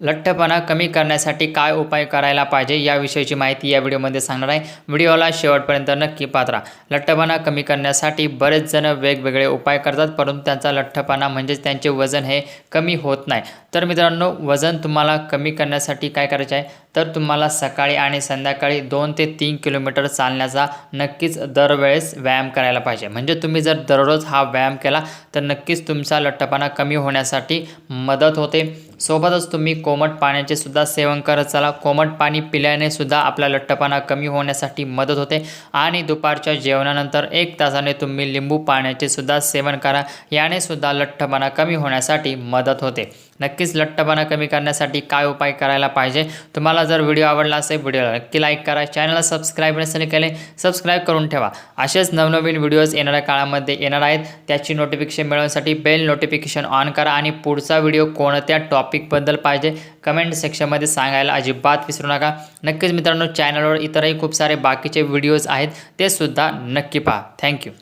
लठ्ठपणा कमी करण्यासाठी काय उपाय करायला पाहिजे याविषयीची माहिती या व्हिडिओमध्ये सांगणार आहे. व्हिडिओला शेवटपर्यंत नक्की पात्रा लठ्ठपणा कमी करण्यासाठी बरेच जण वेगवेगळे उपाय करतात परंतु त्यांचा लठ्ठपणा म्हणजेच त्यांचे वजन हे कमी होत नाही. तर मित्रांनो वजन तुम्हाला कमी करण्यासाठी काय करायचे आहे? तर तुम्हाला सकाळी आणि संध्याकाळी दोन ते तीन किलोमीटर चालण्याचा नक्कीच दरवेळेस व्यायाम करायला पाहिजे. म्हणजे तुम्ही जर दररोज हा व्यायाम केला तर नक्कीच तुमचा लठ्ठपणा कमी होण्यासाठी मदत होते. सोबतच तुम्ही कोमट पाण्याचे सुद्धा सेवन करत चला. कोमट पाणी पिल्याने सुद्धा आपला लठ्ठपणा कमी होण्यासाठी मदत होते. आणि दुपारच्या जेवणानंतर एक तासाने तुम्ही लिंबू पाण्याचे सुद्धा सेवन करा. याने सुद्धा लठ्ठपणा कमी होण्यासाठी मदत होते. नक्कीच लठ्ठपणा कमी करण्यासाठी काय उपाय करायला पाहिजे? तुम्हाला जर व्हिडिओ आवडला असेल व्हिडिओला नक्की लाईक करा. चॅनलला सबस्क्राईब नसेल केले सबस्क्राईब करून ठेवा. असेच नवनवीन व्हिडिओज येणाऱ्या काळामध्ये येणार आहेत. त्याची नोटिफिकेशन मिळवण्यासाठी बेल नोटिफिकेशन ऑन करा आणि पुढचा व्हिडिओ कोणत्या टॉपिकबद्दल पाहिजे कमेंट सेक्शनमध्ये सांगायला अजिबात विसरू नका. नक्कीच मित्रांनो चॅनलवर इतरही खूप सारे बाकीचे व्हिडिओज आहेत ते सुद्धा नक्की पहा. थँक्यू